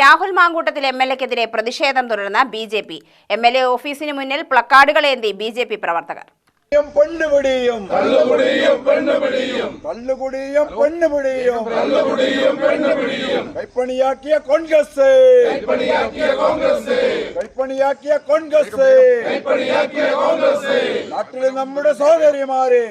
Rahul Mankoottathil M L എക്കെതിരെ പ്രതിഷേധം തുടർന്ന B J P. M L A ഓഫീസിന് മുന്നിൽ പ്ലക്കാർഡുകളേന്തി ബി ജെ പി പ്രവർത്തകർ. പെണ്ണുപിടിയും തല്ലുകുടിയും പെണ്ണുപിടിയും കൈപ്പണിയാക്കിയ കോൺഗ്രസ്. കൈപ്പണിയാക്കിയ കോൺഗ്രസ്. നാട്ടിലെ നമ്മുടെ സഹോദരിമാരെ.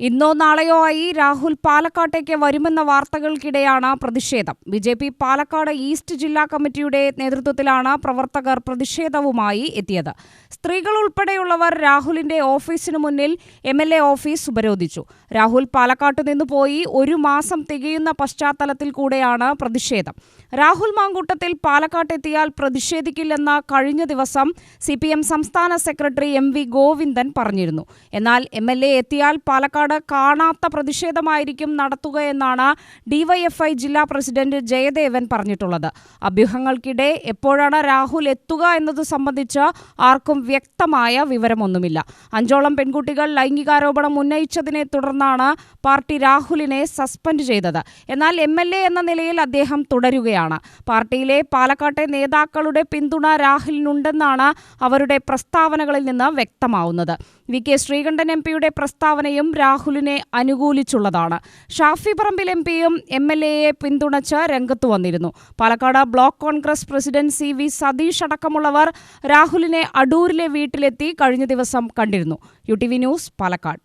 ഇന്നോ നാളെയോ ആയി രാഹുൽ പാലക്കാട്ടേക്ക് വരുമെന്ന വാർത്തകൾക്കിടെയാണ് പ്രതിഷേധം. B J P Palakkad east ജില്ലാ കമ്മിറ്റിയുടെ നേതൃത്വത്തിലാണ് പ്രവർത്തകർ പ്രതിഷേധവുമായി എത്തിയത്. സ്ത്രീകൾ ഉൾപ്പെടെയുള്ളവർ രാഹുലിന്റെ ഓഫീസിനു മുന്നിൽ എം എൽ എ ഓഫീസ് ഉപരോധിച്ചു. രാഹുൽ പാലക്കാട്ട് നിന്ന് പോയി ഒരു മാസം തികയുന്ന പശ്ചാത്തലത്തിൽ കൂടെയാണ് പ്രതിഷേധം. രാഹുൽ മാങ്കൂട്ടത്തിൽ പാലക്കാട്ടെത്തിയാൽ പ്രതിഷേധിക്കില്ലെന്ന് കഴിഞ്ഞ ദിവസം സി സംസ്ഥാന സെക്രട്ടറി എം വി ഗോവിന്ദൻ പറഞ്ഞിരുന്നു. എന്നാൽ എ എത്തിയാൽ പാലക്കാട് കാണാത്ത പ്രതിഷേധമായിരിക്കും നടത്തുകയെന്നാണ് ഡിവൈഎഫ്ഐ ജില്ലാ പ്രസിഡന്റ് ജയദേവൻ പറഞ്ഞിട്ടുള്ളത്. അഭ്യൂഹങ്ങൾക്കിടെ എപ്പോഴാണ് രാഹുൽ എത്തുക എന്നത് സംബന്ധിച്ച് ആർക്കും വ്യക്തമായ വിവരമൊന്നുമില്ല. അഞ്ചോളം പെൺകുട്ടികൾ ലൈംഗികാരോപണം ഉന്നയിച്ചതിനെ തുടർന്നാണ് പാർട്ടി രാഹുലിനെ സസ്പെൻഡ് ചെയ്തത്. എന്നാൽ എം എന്ന നിലയിൽ അദ്ദേഹം തുടരുകയാണ്. പാർട്ടിയിലെ പാലക്കാട്ടെ നേതാക്കളുടെ പിന്തുണ രാഹുലിനുണ്ടെന്നാണ് അവരുടെ പ്രസ്താവനകളിൽ നിന്ന് വ്യക്തമാവുന്നത്. വി കെ ശ്രീകണ്ഠൻ എം പിയുടെ പ്രസ്താവനയും രാഹുലിനെ അനുകൂലിച്ചുള്ളതാണ്. ഷാഫി പറമ്പിൽ എം പിയും എം എൽ എയെ പിന്തുണച്ച് രംഗത്തു വന്നിരുന്നു. Palakkad block Congress president C V Satheesh അടക്കമുള്ളവർ രാഹുലിനെ അടൂരിലെ വീട്ടിലെത്തി കഴിഞ്ഞ ദിവസം കണ്ടിരുന്നു. U T V news Palakkad.